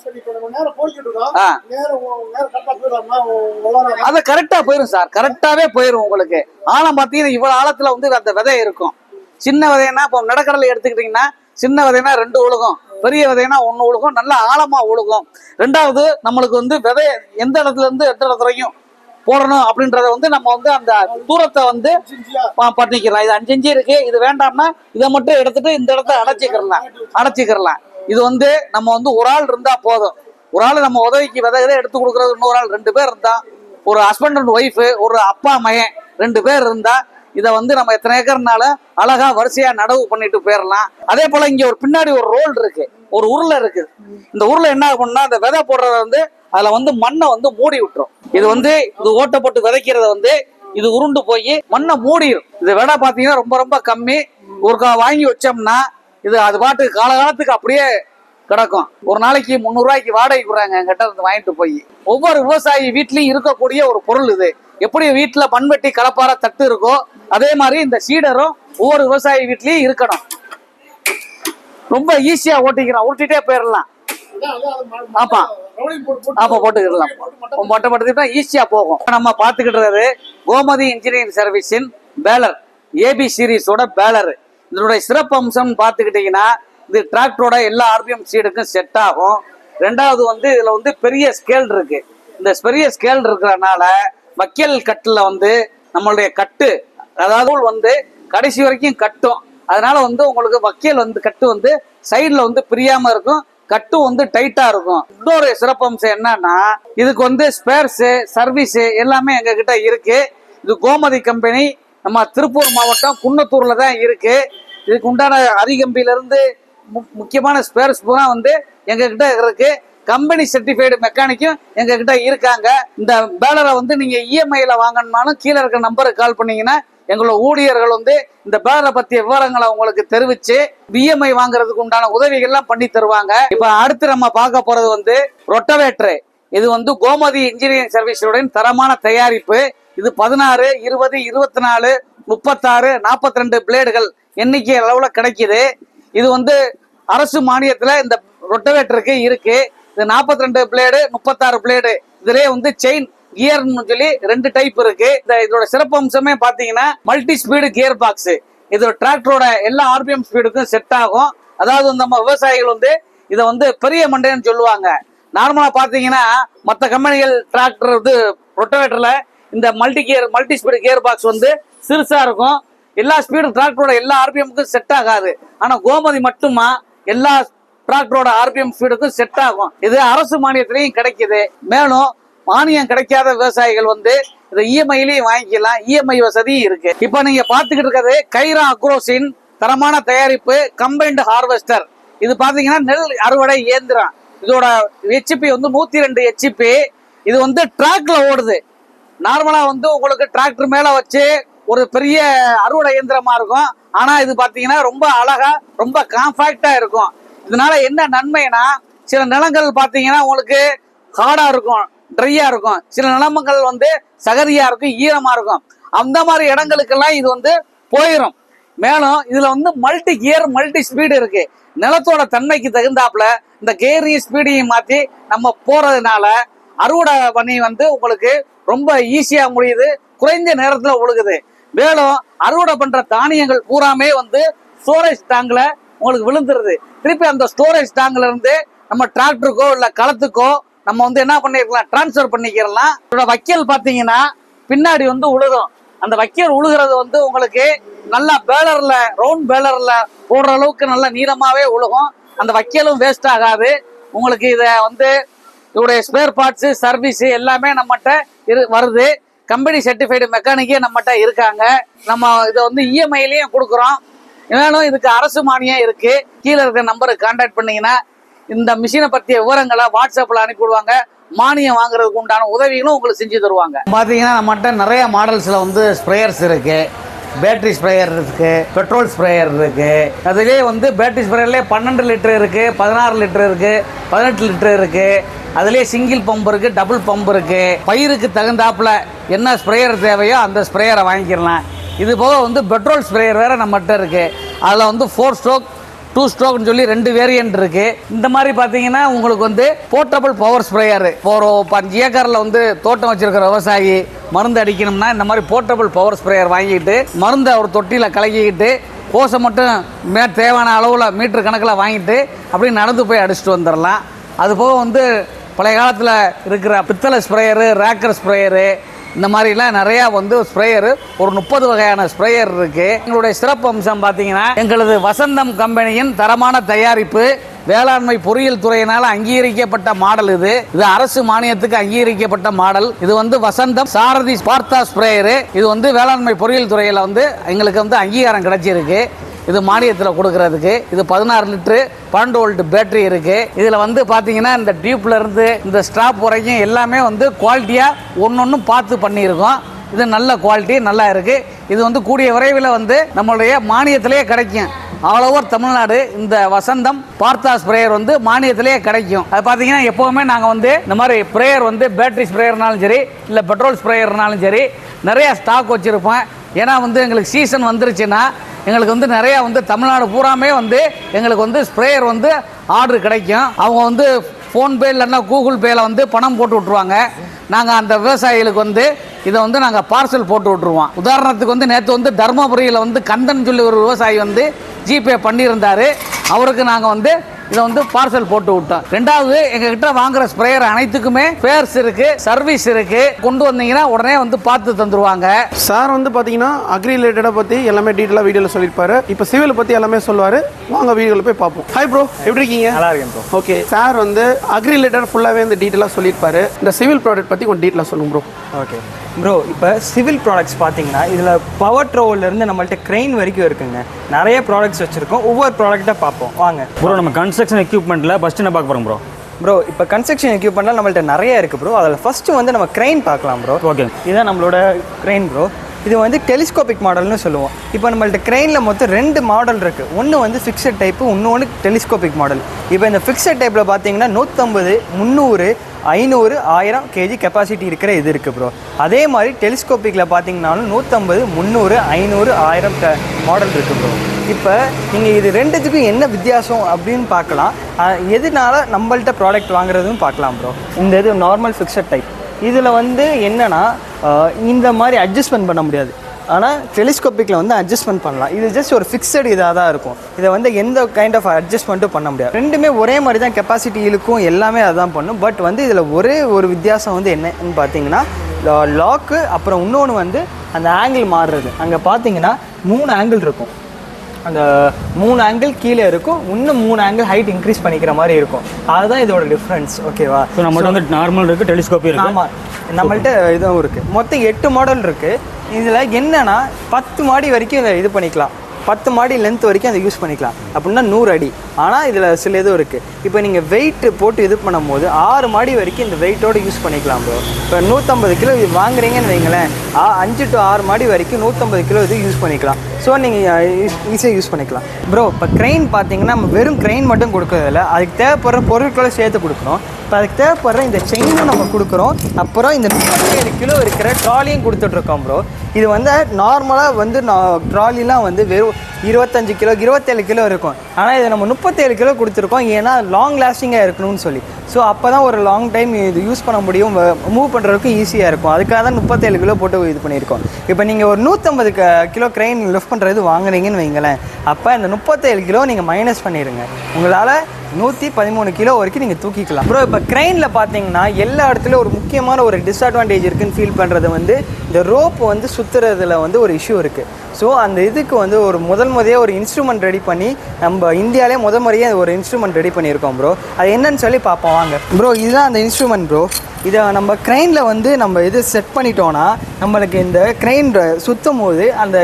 அது கரெக்டா போயிடும் சார். கரெக்டாவே போயிடும் உங்களுக்கு. ஆழம் பார்த்தீங்கன்னா இவ்வளவு ஆழத்துல வந்து அந்த விதை இருக்கும். சின்ன விதைன்னா இப்போ நடக்கடலை எடுத்துக்கிட்டீங்கன்னா சின்ன விதைனா ரெண்டு உழுகும் பெரிய விதைனா ஒன்று உழுகும் நல்லா ஆழமா உழுகும் ரெண்டாவது நம்மளுக்கு வந்து விதை எந்த இடத்துல இருந்து எந்த இடத்துல வரைக்கும் போடணும் அப்படின்றத வந்து நம்ம வந்து அந்த தூரத்தை வந்து பண்ணிக்கிறலாம். இது அஞ்சு இன்ச்சு இருக்கு. இது வேண்டாம்னா இதை மட்டும் எடுத்துட்டு இந்த இடத்த அடைச்சிக்கிறலாம். அடைச்சிக்கிறலாம். இது வந்து நம்ம வந்து ஒரு ஆள் இருந்தா போதும். ஒரு ஆள் நம்ம உதவிக்கு விதை விதை எடுத்து கொடுக்கறது இன்னொரு ஆள் ரெண்டு பேர் இருந்தா ஒரு ஹஸ்பண்ட் அண்ட் ஒய்ஃபு ஒரு அப்பா மகன் ரெண்டு பேர் இருந்தா இதை வந்து நம்ம எத்தனை ஏக்கர்னால அழகா வரிசையா நடவு பண்ணிட்டு போயிடலாம் அதே போல இங்க ஒரு பின்னாடி ஒரு ரோல் இருக்கு. ஒரு உருளை இருக்குது இந்த உருளை என்ன ஆகும்னா இந்த விதை போடுறத வந்து அதுல வந்து மண்ணை வந்து மூடி விட்டுரும். இது வந்து இது ஓட்டை போட்டு விதைக்கிறத வந்து இது உருண்டு போய் மண்ணை மூடிடும் இது விதை பார்த்தீங்கன்னா ரொம்ப ரொம்ப கம்மி. ஒரு வாங்கி வச்சோம்னா இது அது பாட்டுக்கு காலகாலத்துக்கு அப்படியே கிடக்கும். ஒரு நாளைக்கு முந்நூறுரூவாய்க்கு வாடகைக்கு விடுறாங்க என்கிட்ட இருந்து வாங்கிட்டு போய். ஒவ்வொரு விவசாயி வீட்லேயும் இருக்கக்கூடிய ஒரு பொருள் இது. எப்படி வீட்டில் மண்வெட்டி கலப்பார தட்டு இருக்கோ அதே மாதிரி இந்த சீடரும் ஒவ்வொரு விவசாயி வீட்லேயும் இருக்கணும். ரொம்ப ஈஸியா ஓட்டிக்கலாம் உருட்டிட்டே போயிடலாம் அதான், அதான், அது ஆமா. ஆமா போட்டுக்கிடலாம் மொட்டை படுத்திட்டா ஈஸியா போகும். நம்ம பாத்துக்கிட்டு கோமதி இன்ஜினியரிங் சர்வீஸின் பேலர். ஏபி சீரிஸோட பேலர். இதனுடைய சிறப்பு அம்சம்னு பார்த்துக்கிட்டிங்கன்னா இது டிராக்டரோட எல்லா ஆர்பிஎம் சீடுக்கும் செட் ஆகும். ரெண்டாவது வந்து இதுல வந்து பெரிய ஸ்கேல் இருக்கு. இந்த பெரிய ஸ்கேல் இருக்கிறனால வக்கீல் கட்டில் வந்து நம்மளுடைய கட்டு அதாவது வந்து கடைசி வரைக்கும் கட்டும். அதனால வந்து உங்களுக்கு வக்கீல் வந்து கட்டு வந்து சைடில் வந்து பிரியாம இருக்கும் கட்டும் வந்து டைட்டா இருக்கும். இன்னொரு சிறப்பம்சம் என்னன்னா இதுக்கு வந்து ஸ்பேர்ஸு சர்வீஸு எல்லாமே எங்ககிட்ட இருக்கு. இது கோமதி கம்பெனி நம்ம திருப்பூர் மாவட்டம் குன்னத்தூர்ல தான் இருக்கு. இதுக்கு உண்டான அரிகம்பிலிருந்து மு- முக்கியமான ஸ்பேர்ஸ் பூரா வந்து எங்ககிட்ட இருக்கு. கம்பெனி சர்டிஃபைடு மெக்கானிக்கும் எங்ககிட்ட இருக்காங்க. இந்த பேலரை வந்து நீங்க இஎம்ஐல வாங்கணும்னாலும் கீழே இருக்கிற நம்பருக்கு கால் பண்ணீங்கன்னா எங்களோட ஊழியர்கள் வந்து இந்த பேரை பத்திய விவரங்களை உங்களுக்கு தெரிவிச்சு விஎம்ஐ வாங்குறதுக்கு உண்டான உதவிகள்லாம் பண்ணி தருவாங்க. இப்ப அடுத்து நம்ம பார்க்க போறது வந்து ரொட்டவேட்ரு. இது வந்து கோமதி இன்ஜினியரிங் சர்வீஸுடன் தரமான தயாரிப்பு. இது பதினாறு இருபது இருபத்தி நாலு முப்பத்தாறு நாற்பத்தி ரெண்டு பிளேடுகள் எண்ணிக்கை அளவில் கிடைக்குது. இது வந்து அரசு மானியத்தில் இந்த ரொட்டவேட்டருக்கு இருக்கு. இது நாற்பத்தி ரெண்டு பிளேடு முப்பத்தாறு பிளேடு இதிலே வந்து செயின் கியர்னு சொல்லி ரெண்டு டைப் இருக்கு. இந்த இதோட சிறப்பு அம்சமே பாத்தீங்கன்னா மல்டி ஸ்பீடு கியர் பாக்ஸ் இது டிராக்டரோட எல்லா ஆர்பிஎம் ஸ்பீடுக்கும் செட் ஆகும். அதாவது நம்ம விவசாயிகள் வந்து இதை வந்து பெரிய மண்டைன்னு சொல்லுவாங்க. நார்மலா பாத்தீங்கன்னா மற்ற கம்பெனிகள் டிராக்டர் இது ரொட்டவேட்டர்ல இந்த multi gear multi speed gear box வந்து சிறுசா இருக்கும். எல்லா ஸ்பீடு டிராக்டரோட எல்லா ஆர்பிஎம்க்கும் செட் ஆகாது. ஆனா கோமதி மட்டுமா எல்லா டிராக்டரோட ஆர்பிஎம் ஸ்பீடுக்கும் செட் ஆகும். இது அரசு மானியத்திலையும் கிடைக்குது. மேலும் மானியம் கிடைக்காத விவசாயிகள் வந்து இதை இஎம்ஐலையும் வாங்கிக்கலாம். இஎம்ஐ வசதியும் இருக்கு. இப்போ நீங்க பார்த்துக்கிட்டு இருக்கிறது கைரா அக்ரோசின் தரமான தயாரிப்பு கம்பைன்டு ஹார்வெஸ்டர் இது பாத்தீங்கன்னா நெல் அறுவடை இயந்திரம். இதோட ஹெச்பி வந்து நூத்தி ரெண்டு ஹெச்பி இது வந்து ட்ராக்ல ஓடுது. நார்மலா வந்து உங்களுக்கு டிராக்டர் மேல வச்சு ஒரு பெரிய அறுவடை இயந்திரமா இருக்கும். ஆனா இது பாத்தீங்கன்னா ரொம்ப அழகா ரொம்ப காம்பாக்டா இருக்கும். இதனால என்ன நன்மைனா சில நிலங்கள் பாத்தீங்கன்னா உங்களுக்கு ஹார்டா இருக்கும். ட்ரையா இருக்கும். சில நிலமங்கள் வந்து சகதியா இருக்கும் ஈரமா இருக்கும். அந்த மாதிரி இடங்களுக்கெல்லாம் இது வந்து போயிடும் மேலும் இதுல வந்து மல்டி கியர் மல்டி ஸ்பீடு இருக்கு. நிலத்தோட தன்மைக்கு தகுந்தாப்புல இந்த கியரையும் ஸ்பீடையும் மாத்தி நம்ம போறதுனால அறுவடை பண்ணி வந்து உங்களுக்கு ரொம்ப ஈஸியா முடியுது. குறைந்த நேரத்துல ஒழுகுது. மேலும் அறுவடை பண்ற தானியங்கள் பூராமே வந்து ஸ்டோரேஜ் டேங்க்ல உங்களுக்கு விழுந்துருது. திருப்பி அந்த ஸ்டோரேஜ் டேங்க்ல இருந்து நம்ம டிராக்டருக்கோ இல்ல களத்துக்கோ நம்ம வந்து என்ன பண்ணிருக்கலாம்? டிரான்ஸ்ஃபர் பண்ணிக்கிறலாம். இதோட வக்கீல் பார்த்தீங்கன்னா பின்னாடி வந்து உழுகும் அந்த வக்கீல் உழுகிறது வந்து உங்களுக்கு நல்லா பேலரில் ரவுண்ட் பேலரில் போடுற அளவுக்கு நல்ல நீளமாகவே உழுகும். அந்த வக்கீலும் வேஸ்ட் ஆகாது. உங்களுக்கு இதை வந்து இதோடைய ஸ்பேர் பார்ட்ஸு சர்வீஸு எல்லாமே நம்மகிட்ட இரு வருது. கம்பெனி சர்டிஃபைடு மெக்கானிக்கே நம்மகிட்ட இருக்காங்க. நம்ம இதை வந்து இஎம்ஐலையும் கொடுக்குறோம். மேலும் இதுக்கு அரசு மானியம் இருக்குது கீழே இருக்கிற நம்பருக்கு கான்டாக்ட் பண்ணிங்கன்னா இந்த மிஷினை பற்றிய விவரங்களை வாட்ஸ்அப்பில் அனுப்பிவிடுவாங்க. மானியம் வாங்குறதுக்கு உண்டான உதவிகளும் உங்களுக்கு செஞ்சு தருவாங்க. பார்த்தீங்கன்னா நம்மகிட்ட நிறைய மாடல்ஸில் வந்து ஸ்ப்ரேயர்ஸ் இருக்குது பேட்டரி ஸ்ப்ரேயர் இருக்கு பெட்ரோல் ஸ்ப்ரேயர் இருக்கு. அதுலேயே வந்து பேட்டரி ஸ்ப்ரேயர்லேயே பன்னெண்டு லிட்டர் இருக்கு பதினாறு லிட்டர் இருக்கு பதினெட்டு லிட்டர் இருக்கு. அதுலேயே சிங்கிள் பம்ப் இருக்கு டபுள் பம்ப் இருக்கு. பயிருக்கு தகுந்தாப்புல என்ன ஸ்ப்ரேயர் தேவையோ அந்த ஸ்ப்ரேயரை வாங்கிக்கலாம். இது போக வந்து பெட்ரோல் ஸ்ப்ரேயர் வேற நம்மகிட்ட இருக்கு. அதில் வந்து ஃபோர் ஸ்ட்ரோக் டூ ஸ்ட்ரோக்னு சொல்லி ரெண்டு வேரியன்ட் இருக்கு. இந்த மாதிரி பார்த்தீங்கன்னா உங்களுக்கு வந்து போர்ட்டபிள் பவர் ஸ்ப்ரேயர் ஒரு அஞ்சு ஏக்கரில் வந்து தோட்டம் வச்சிருக்கிற விவசாயி மருந்து அடிக்கணும்னா இந்த மாதிரி போர்ட்டபிள் பவர் ஸ்ப்ரேயர் வாங்கிட்டு மருந்தை ஒரு தொட்டியில் கலக்கிக்கிட்டு கோசை மட்டும் மே தேவையான அளவில் மீட்டர் கணக்கில் வாங்கிட்டு அப்படியே நடந்து போய் அடிச்சுட்டு வந்துடலாம் அதுபோக வந்து பழைய காலத்தில் இருக்கிற பித்தளை ஸ்ப்ரேயரு ரேக்கர் ஸ்ப்ரேயரு இந்த மாதிரிலாம் நிறையா வந்து ஸ்ப்ரேயர். ஒரு முப்பது வகையான ஸ்ப்ரேயர் இருக்கு. எங்களுடைய சிறப்பு அம்சம் பார்த்தீங்கன்னா எங்களது வசந்தம் கம்பெனியின் தரமான தயாரிப்பு வேளாண்மை பொறியியல் துறையினால் அங்கீகரிக்கப்பட்ட மாடல் இது. இது அரசு மானியத்துக்கு அங்கீகரிக்கப்பட்ட மாடல். இது வந்து வசந்தம் சாரதி ஸ்பார்த்தா ஸ்ப்ரேயரு. இது வந்து வேளாண்மை பொறியியல் துறையில் வந்து எங்களுக்கு வந்து அங்கீகாரம் கிடைச்சிருக்கு. இது மானியத்தில் கொடுக்கறதுக்கு. இது பதினாறு லிட்டரு பன்னெண்டு வோல்ட் பேட்டரி இருக்கு. இதில் வந்து பார்த்தீங்கன்னா இந்த டியூப்ல இருந்து இந்த ஸ்டாப் வரைக்கும் எல்லாமே வந்து குவாலிட்டியாக ஒன்று பார்த்து பண்ணியிருக்கோம். இது நல்ல குவாலிட்டி நல்லா இருக்கு. இது வந்து கூடிய விரைவில் வந்து நம்மளுடைய மானியத்திலேயே கிடைக்கும். ஆல் ஓவர் தமிழ்நாடு இந்த வசந்தம் பார்த்தா ஸ்ப்ரேயர் வந்து மானியத்திலேயே கிடைக்கும். அது பார்த்தீங்கன்னா எப்போவுமே நாங்கள் வந்து இந்த மாதிரி ஸ்ப்ரேயர் வந்து பேட்டரி ஸ்ப்ரேயர்னாலும் சரி இல்லை பெட்ரோல் ஸ்ப்ரேயர்னாலும் சரி நிறையா ஸ்டாக் வச்சுருப்போம். ஏன்னா வந்து எங்களுக்கு சீசன் வந்துருச்சுன்னா எங்களுக்கு வந்து நிறையா வந்து தமிழ்நாடு பூராமே வந்து எங்களுக்கு வந்து ஸ்ப்ரேயர் வந்து ஆர்டர் கிடைக்கும். அவங்க வந்து ஃபோன்பே இல்லைன்னா கூகுள் பேயில் வந்து பணம் போட்டு விட்ருவாங்க நாங்கள் அந்த விவசாயிகளுக்கு வந்து இதை வந்து நாங்கள் பார்சல் போட்டு விட்ருவோம் உதாரணத்துக்கு வந்து நேற்று வந்து தருமபுரியில் வந்து கந்தன் சொல்லி ஒரு விவசாயி வந்து ஜிபே பண்ணியிருந்தார். அவருக்கு நாங்கள் வந்து இதை வந்து பார்சல் போட்டு விட்டோம். ரெண்டாவது எங்ககிட்ட வாங்குற ஸ்ப்ரேயர் அனைத்துக்குமே பேர்ஸ் இருக்கு சர்வீஸ் இருக்கு. கொண்டு வந்தீங்கன்னா உடனே வந்து பார்த்து தந்துருவாங்க. சார் வந்து பார்த்தீங்கன்னா அக்ரி ரிலேட்டடாக பற்றி எல்லாமே டீட்டெயிலாக வீடியோவில் சொல்லியிருப்பாரு. இப்போ சிவில் பற்றி எல்லாமே சொல்லுவார். வாங்க வீடியோவில் போய் பார்ப்போம். ஹாய் ப்ரோ எப்படி இருக்கீங்க? நல்லா இருக்கேன் ப்ரோ ஓகே சார் வந்து அக்ரி ரிலேட்டட் ஃபுல்லாகவே வந்து டீட்டெயிலாக சொல்லியிருப்பாரு. இந்த சிவில் ப்ராடக்ட் பற்றி கொஞ்சம் டீட்டெயிலாக சொல்லுங்க ப்ரோ ஓகே ப்ரோ இப்போ சிவில் ப்ராடக்ட்ஸ் பார்த்தீங்கன்னா இதில் பவர் ட்ரோவிலேருந்து நம்மள்ட்ட க்ரெயின் வரைக்கும் இருக்குங்க. நிறைய ப்ராடக்ட்ஸ் வச்சுருக்கோம். ஒவ்வொரு ப்ராடக்ட்டாக பார்ப்போம். வாங்க. ப்ரோ நம்ம கன்ஸ்ட்ரக்ஷன் எக்யூப்மெண்ட்டில் ஃபஸ்ட்டு என்ன பார்க்க போகிறோம் ப்ரோ ப்ரோ இப்போ கன்ஸ்ட்ரக்ஷன் எக்யூப்மெண்ட்லாம் நம்மள்ட்ட நிறைய இருக்குது ப்ரோ அதில் ஃபஸ்ட்டு வந்து நம்ம க்ரெயின் பார்க்கலாம் ப்ரோ ஓகே இதுதான் நம்மளோட க்ரெயின் ப்ரோ இது வந்து டெலிஸ்கோபிக் மாடல்னு சொல்லுவோம். இப்போ நம்மள்ட்ட க்ரெயினில் மொத்தம் ரெண்டு மாடல் இருக்குது ஒன்று வந்து ஃபிக்ஸட் டைப்பு இன்னொன்று டெலிஸ்கோபிக் மாடல் இப்போ இந்த ஃபிக்ஸட் டைப்பில் பார்த்தீங்கன்னா நூற்றம்பது முந்நூறு ஐநூறு ஆயிரம் கேஜி கெப்பாசிட்டி இருக்கிற இது இருக்குது ப்ரோ அதே மாதிரி டெலிஸ்கோபிக்கில் பார்த்தீங்கன்னாலும் நூற்றம்பது முந்நூறு ஐநூறு ஆயிரம் மாடல் இருக்குது ப்ரோ இப்போ நீங்கள் இது ரெண்டுத்துக்கும் என்ன வித்தியாசம் அப்படின்னு பார்க்கலாம். எதனால நம்மள்ட்ட ப்ராடக்ட் வாங்குறதுன்னு பார்க்கலாம் ப்ரோ இந்த இது நார்மல் ஃபிக்ஸட் டைப் இதில் வந்து என்னென்னா இந்த மாதிரி அட்ஜஸ்ட்மெண்ட் பண்ண முடியாது. ஆனால் டெலிஸ்கோப்பிக்கில் வந்து அட்ஜஸ்ட்மெண்ட் பண்ணலாம். இது ஜஸ்ட் ஒரு ஃபிக்ஸட் இதாக தான் இருக்கும். இதை வந்து எந்த கைண்ட் ஆஃப் அட்ஜஸ்ட்மெண்ட்டும் பண்ண முடியாது. ரெண்டுமே ஒரே மாதிரி தான் கெப்பாசிட்டி இழுக்கும். எல்லாமே அதான் பண்ணும். பட் வந்து இதில் ஒரே ஒரு வித்தியாசம் வந்து என்னன்னு பார்த்தீங்கன்னா லாக்கு அப்புறம் இன்னொன்று வந்து அந்த ஆங்கிள் மாறுறது. அங்கே பார்த்தீங்கன்னா மூணு ஆங்கிள் இருக்கும். அந்த மூணு ஆங்கிள் கீழே இருக்கும். இன்னும் மூணு ஆங்கிள் ஹைட் இன்க்ரீஸ் பண்ணிக்கிற மாதிரி இருக்கும். அதுதான் இதோட டிஃப்ரென்ஸ் ஓகேவா ஸோ நம்மள்ட்ட வந்து நார்மல் இருக்குது டெலிஸ்கோப் இருக்குது ஆமாம் நம்மள்ட்ட இதுவும் இருக்குது மொத்தம் எட்டு மாடல் இருக்குது இதில் என்னன்னா பத்து மாடி வரைக்கும் இதை இது பண்ணிக்கலாம். பத்து மாடி லென்த் வரைக்கும் அதை யூஸ் பண்ணிக்கலாம். அப்படின்னா நூறு அடி. ஆனால் இதில் சில இதுவும் இருக்குது இப்போ நீங்கள் வெயிட் போட்டு இது பண்ணும்போது ஆறு மாடி வரைக்கும் இந்த வெயிட்டோட யூஸ் பண்ணிக்கலாம் ப்ரோ இப்போ நூற்றம்பது கிலோ இது வாங்குறீங்கன்னு வைங்களேன். ஆ- அஞ்சு டு ஆறு மாடி வரைக்கும் நூற்றம்பது கிலோ இது யூஸ் பண்ணிக்கலாம். ஸோ நீங்கள் ஈஸியாக யூஸ் பண்ணிக்கலாம். ப்ரோ இப்போ க்ரெயின் பார்த்தீங்கன்னா நம்ம வெறும் க்ரெயின் மட்டும் கொடுக்கறதில்ல. அதுக்கு தேவைப்படுற பொருட்களை சேர்த்து கொடுக்குறோம் இப்போ அதுக்கு தேவைப்படுற இந்த செயினும் நம்ம கொடுக்குறோம். அப்புறம் இந்த முப்பத்தேழு கிலோ இருக்கிற ட்ராலியும் கொடுத்துட்ருக்கோம் ப்ரோ இது வந்து நார்மலாக வந்து நான் ட்ராலிலாம் வந்து வெறும் இருபத்தஞ்சு கிலோ இருபத்தேழு கிலோ இருக்கும். ஆனால் இது நம்ம முப்பத்தேழு கிலோ கொடுத்துருக்கோம். ஏன்னா லாங் லாஸ்டிங்காக இருக்கணும்னு சொல்லி. ஸோ அப்போ தான் ஒரு லாங் டைம் இது யூஸ் பண்ண முடியும். மூவ் பண்ணுறதுக்கு ஈஸியாக இருக்கும். அதுக்காக தான் முப்பத்தேழு கிலோ போட்டு இது பண்ணியிருக்கோம். இப்போ நீங்கள் ஒரு நூற்றம்பது கிலோ க்ரெயின் லிஃப்ட் பண்ணுறது வாங்குறீங்கன்னு வைங்களேன். அப்போ இந்த முப்பத்தேழு கிலோ நீங்கள் மைனஸ் பண்ணிடுங்க உங்களால் நூற்றி பதிமூணு கிலோ வரைக்கும் நீங்கள் தூக்கிக்கலாம். ப்ரோ இப்போ க்ரெயினில் பார்த்தீங்கன்னா எல்லா இடத்துலையும் ஒரு முக்கியமான ஒரு டிஸ்அட்வான்டேஜ் இருக்குன்னு ஃபீல் பண்ணுறது வந்து இந்த ரோப் வந்து சுற்றுறதுல வந்து ஒரு இஷ்யூ இருக்குது ஸோ அந்த இதுக்கு வந்து ஒரு முதல் முறையே ஒரு இன்ஸ்ட்ருமெண்ட் ரெடி பண்ணி நம்ம இந்தியாவிலே முதல் முறையே ஒரு இன்ஸ்ட்ருமெண்ட் ரெடி பண்ணியிருக்கோம் ப்ரோ அது என்னன்னு சொல்லி பார்ப்போம் வாங்க. ப்ரோ இதுதான் அந்த இன்ஸ்ட்ருமெண்ட் ப்ரோ இதை நம்ம க்ரெயினில் வந்து நம்ம இது செட் பண்ணிட்டோன்னா நம்மளுக்கு இந்த க்ரெயின் சுற்றும் போது அந்த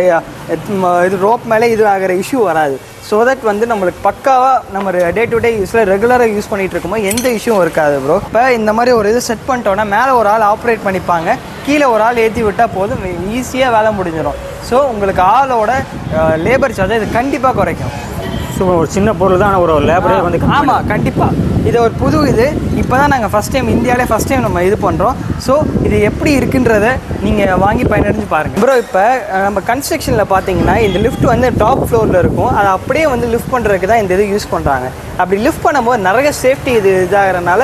இது ரோப் மேலே இது ஆகிற இஷ்யூ வராது. ஸோ தட் வந்து நம்மளுக்கு பக்காவாக நம்ம டே டு டே யூஸில் ரெகுலராக யூஸ் பண்ணிட்டு இருக்கும்போது எந்த இஷ்யூவும் இருக்காது ப்ரோ இப்போ இந்த மாதிரி ஒரு இது செட் பண்ணிட்டோன்னா மேலே ஒரு ஆள் ஆப்ரேட் பண்ணிப்பாங்க. கீழே ஒரு ஆள் ஏற்றி விட்டால் போதும் ஈஸியாக வேலை முடிஞ்சிடும் ஸோ உங்களுக்கு ஆளோட லேபர் சார்ஜை இது கண்டிப்பாக குறைக்கும். ஸோ ஒரு சின்ன பொருள் தான் ஒரு லேபரே வந்து ஆமாம் கண்டிப்பாக இது ஒரு புது இது. இப்போ தான் நாங்கள் ஃபஸ்ட் டைம் இந்தியாவிலே ஃபஸ்ட் டைம் நம்ம இது பண்ணுறோம் ஸோ இது எப்படி இருக்குன்றத நீங்கள் வாங்கி பயனடைஞ்சு பாருங்கள் ப்ரோ இப்போ நம்ம கன்ஸ்ட்ரக்ஷனில் பார்த்தீங்கன்னா இந்த லிஃப்ட் வந்து டாப் ஃப்ளோரில் இருக்கும். அதை அப்படியே வந்து லிஃப்ட் பண்ணுறதுக்கு தான் இந்த இது யூஸ் பண்ணுறாங்க அப்படி லிஃப்ட் பண்ணும்போது நிறைய சேஃப்டி இது இதாகிறனால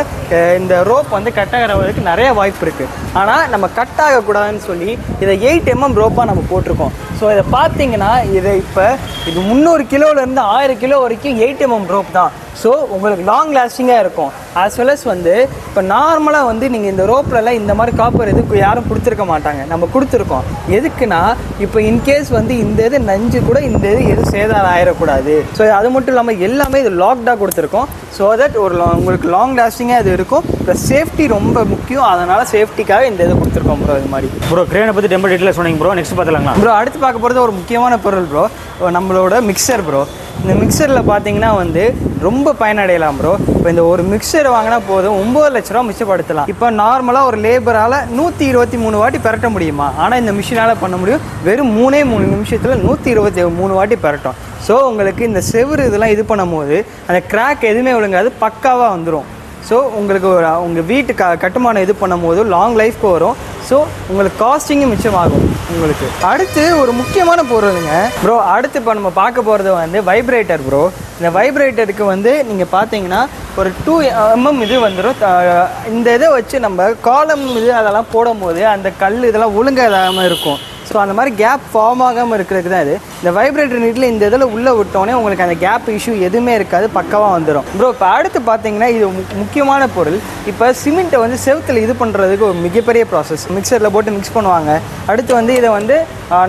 இந்த ரோப் வந்து கட் ஆகிறதுக்கு நிறைய வாய்ப்பு இருக்குது ஆனால் நம்ம கட் ஆகக்கூடாதுன்னு சொல்லி இதை எயிட் எம்எம் ரோப்பாக நம்ம போட்டிருக்கோம். ஸோ இதை பார்த்தீங்கன்னா இதை இப்போ இது முந்நூறு கிலோலேருந்து ஆயிரம் கிலோ கிலோ வரைக்கும் எயிட் எம்எம் ரோப் தான். ஸோ உங்களுக்கு லாங் லாஸ்டிங்காக இருக்கும் ஆஸ் வெல் அஸ் வந்து இப்போ நார்மலாக வந்து நீங்கள் இந்த ரோப்லலாம் இந்த மாதிரி காப்பர் எதுக்கு யாரும் கொடுத்துருக்க மாட்டாங்க. நம்ம கொடுத்துருக்கோம். எதுக்குன்னா இப்போ இன்கேஸ் வந்து இந்த இது நஞ்சு கூட இந்த இது எதுவும் சேதாரம் ஆயிடக்கூடாது ஸோ அது மட்டும் இல்லாமல் எல்லாமே இது லாக்டாக கொடுத்துருக்கோம். ஸோ தட் ஒரு உங்களுக்கு லாங் லாஸ்டிங்காக இது இருக்கும். ப்ளஸ் சேஃப்டி ரொம்ப முக்கியம். அதனால் சேஃப்டிக்காக இந்த இது கொடுத்துருக்கோம் ப்ரோ இது மாதிரி. ப்ரோ கிரேனை பற்றி டெம்பர் டீட்டெயில் சொன்னீங்க ப்ரோ நெக்ஸ்ட் பார்த்துலாங்களா? ப்ரோ அடுத்து பார்க்க போகிறது ஒரு முக்கியமான பொருள் ப்ரோ நம்மளோட மிக்சர் ப்ரோ இந்த மிக்சரில் பார்த்தீங்கன்னா வந்து ரொம்ப பயனடையலாம் ப்ரோ இப்போ இந்த ஒரு மிக்சர் வாங்கினா போதும். ஒம்பது லட்ச ரூபா மிச்சப்படுத்தலாம். இப்போ நார்மலாக ஒரு லேபரால் நூற்றி இருபத்தி மூணு வாட்டி பெரட்ட முடியுமா? ஆனால் இந்த மிஷினால் பண்ண முடியும். வெறும் மூணே மூணு நிமிஷத்தில் நூற்றி இருபத்தி மூணு வாட்டி பெரட்டும். ஸோ உங்களுக்கு இந்த செவுரு இதெல்லாம் இது பண்ணும்போது அந்த கிராக் எதுவுமே விழுங்காது பக்காவாக வந்துடும் ஸோ உங்களுக்கு ஒரு உங்கள் வீட்டு க கட்டுமானம் இது பண்ணும்போது லாங் லைஃப்க்கு வரும். ஸோ உங்களுக்கு காஸ்டிங்கும் மிச்சமாகும் உங்களுக்கு. அடுத்து ஒரு முக்கியமான பொருளுங்க. ப்ரோ அடுத்து இப்போ நம்ம பார்க்க போகிறது வந்து வைப்ரேட்டர் ப்ரோ இந்த வைப்ரேட்டருக்கு வந்து நீங்கள் பார்த்தீங்கன்னா ஒரு டூ எம்எம் இது வந்துடும் இந்த இதை வச்சு நம்ம காலம் இது அதெல்லாம் போடும்போது அந்த கல் இதெல்லாம் ஒழுங்காகாமல் இருக்கும். ஸோ அந்த மாதிரி கேப் ஃபார்ம் ஆகாமல் இருக்கிறதுக்கு தான் இது. இந்த வைப்ரேட்டர் நீட்டில் இந்த இதில் உள்ளே விட்டோன்னே உங்களுக்கு அந்த கேப் இஷ்யூ எதுவுமே இருக்காது பக்கவாக வந்துடும் ப்ரோ இப்போ அடுத்து பார்த்தீங்கன்னா இது மு- முக்கியமான பொருள். இப்போ சிமெண்ட்டை வந்து செவுத்தில் இது பண்ணுறதுக்கு ஒரு மிகப்பெரிய ப்ராசஸ் மிக்சரில் போட்டு மிக்ஸ் பண்ணுவாங்க. அடுத்து வந்து இதை வந்து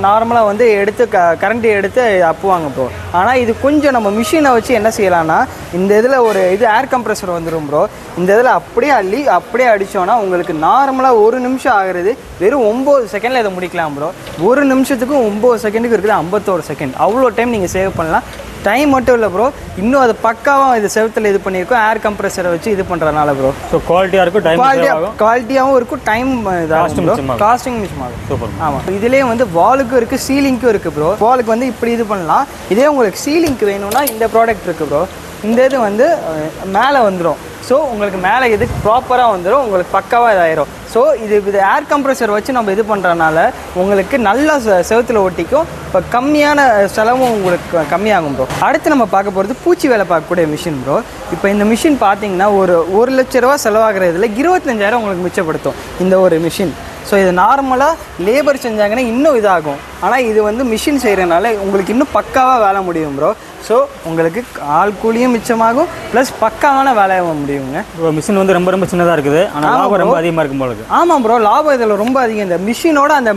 நார்மலாக வந்து எடுத்து க கரண்டி எடுத்து அப்புவாங்க ப்ரோ ஆனால் இது கொஞ்சம் நம்ம மிஷினை வச்சு என்ன செய்யலாம்னா இந்த இதில் ஒரு இது ஏர் கம்ப்ரெஷர் வந்துடும் ப்ரோ இந்த இதில் அப்படியே அள்ளி அப்படியே அடித்தோன்னா உங்களுக்கு நார்மலாக ஒரு நிமிஷம் ஆகிறது வெறும் ஒம்பது செகண்டில் இதை முடிக்கலாம் ப்ரோ ஒரு நிமிஷத்துக்கு ஒம்பது செகண்டுக்கு இருக்குது ஐம்பத்தோரு செகண்ட் அவ்வளோ டைம் நீங்கள் சேவ் பண்ணலாம். டைம் மட்டும் இல்லை ப்ரோ இன்னும் அது பக்காவாக இது செவத்தில் இது பண்ணியிருக்கோம் ஏர் கம்ப்ரஸரை வச்சு இது பண்ணுறதுனால ப்ரோ ஸோ குவாலிட்டியாக இருக்கும் டைம் குவாலிட்டியாக ஆகும். குவாலிட்டியாகவும் இருக்கும் டைம் இதாகும். காஸ்டிங் மிச்சமாகும் சூப்பர் ஆமாம் இதுலேயே வந்து வாலுக்கும் இருக்குது சீலிங்க்கும் இருக்குது ப்ரோ வாலுக்கு வந்து இப்படி இது பண்ணலாம். இதே உங்களுக்கு சீலிங்க்கு வேணும்னா இந்த ப்ராடக்ட் இருக்குது ப்ரோ இந்த இது வந்து மேலே வந்துடும் ஸோ உங்களுக்கு மேலே இது ப்ராப்பராக வந்துடும் உங்களுக்கு பக்காவாக இதாயிரும். ஸோ இது இது ஏர் கம்ப்ரஸர் வச்சு நம்ம இது பண்ணுறதுனால உங்களுக்கு நல்லா செவத்தில் செவுத்துல ஒட்டிக்கும். இப்போ கம்மியான செலவும் உங்களுக்கு கம்மியாகும் ப்ரோ அடுத்து நம்ம பார்க்க போகிறது பூச்சி வேலை பார்க்கக்கூடிய மிஷின் ப்ரோ இப்போ இந்த மிஷின் பார்த்தீங்கன்னா ஒரு ஒரு லட்ச ரூபா செலவாகிற இதில் இருபத்தஞ்சாயிரம் உங்களுக்கு மிச்சப்படுத்தும் இந்த ஒரு மிஷின் ஸோ இது நார்மலாக லேபர் செஞ்சாங்கன்னா இன்னும் இதாகும். ஆனால் இது வந்து மிஷின் செய்கிறனால உங்களுக்கு இன்னும் பக்காவாக வேலை முடியும் ப்ரோ ஸோ உங்களுக்கு ஆள் கூலியும் மிச்சமாகும் ப்ளஸ் பக்காவான வேலையாக முடியுங்க. ப்ரோ மிஷின் வந்து ரொம்ப ரொம்ப சின்னதாக இருக்குது. ஆனால் லாபம். ரொம்ப அதிகமாக இருக்கும் போல இருக்கு ஆமாம் ப்ரோ லாபம் இதில் ரொம்ப அதிகம். இந்த மிஷினோட அந்த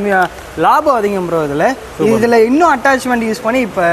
லாபம் அதிகம் ப்ரோ இதில். இதில் இன்னும் அட்டாச்மெண்ட் யூஸ் பண்ணி இப்போ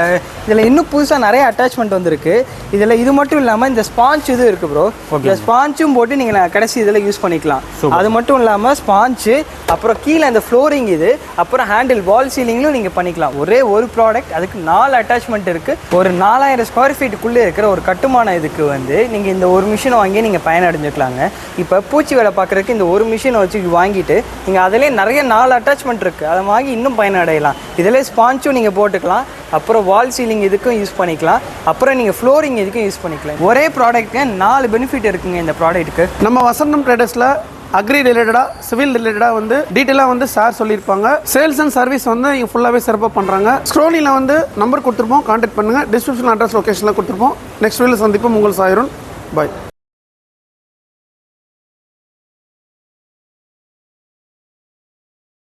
இதில் இன்னும் புதுசாக நிறைய அட்டாச்மெண்ட் வந்திருக்கு. இதில் இது மட்டும் இல்லாமல் இந்த ஸ்பாஞ்ச் இது இருக்குது ப்ரோ இந்த ஸ்பாஞ்சும் போட்டு நீங்கள் கடைசி இதில் யூஸ் பண்ணிக்கலாம். அது மட்டும் இல்லாமல் ஸ்பாஞ்சு அப்புறம் கீழே அந்த ஃப்ளோரிங் இது அப்புறம் ஹேண்டில் வால் சீலிங்லையும் நீங்கள் பண்ணிக்கலாம். ஒரே ஒரு ப்ராடக்ட் அதுக்கு நாலு அட்டாச்மெண்ட் இருக்குது ஒரு நாலாயிரம் ஸ்கொயர் ஃபீட்டுக்குள்ளே இருக்கிற ஒரு கட்டுமான இதுக்கு வந்து நீங்கள் இந்த ஒரு மிஷினை வாங்கி நீங்கள் பயனடைஞ்சுக்கலாங்க. இப்போ பூச்சி வேலை பார்க்குறதுக்கு இந்த ஒரு மிஷினை வச்சு வாங்கிட்டு நீங்கள் அதிலே நிறைய நாலு அட்டாச்மெண்ட் இருக்குது அதை வாங்கி இன்னும் பயனடையலாம். இதிலே ஸ்பாஞ்சும் நீங்கள் போட்டுக்கலாம். அப்புறம் வால் சீலிங் இதுக்கும் யூஸ் பண்ணிக்கலாம். அப்புறம் நீங்கள் ஃப்ளோரிங் இதுக்கும் யூஸ் பண்ணிக்கலாம். ஒரே ப்ராடக்ட்டுங்க நாலு பெனிஃபிட் இருக்குங்க இந்த ப்ராடக்ட்டுக்கு நம்ம வசந்தம் ட்ரேடர்ஸில் அக்ரி ரிலேட்டடாக சிவில் ரிலேட்டடாக வந்து டீட்டெயிலாக வந்து சார் சொல்லியிருப்பாங்க. சேல்ஸ் அண்ட் சர்வீஸ் வந்து இங்கே ஃபுல்லாகவே சிறப்பாக பண்ணுறாங்க ஸ்க்ரோனில் வந்து நம்பர் கொடுத்துருப்போம். கான்டாக்ட் பண்ணுங்கள் டிஸ்கிரிப்ஷன் அட்ரஸ் லொக்கேஷனில் கொடுத்துருப்போம். நெக்ஸ்ட் வீடியோ சந்திப்போம். உங்கள் சாயிரும் பாய்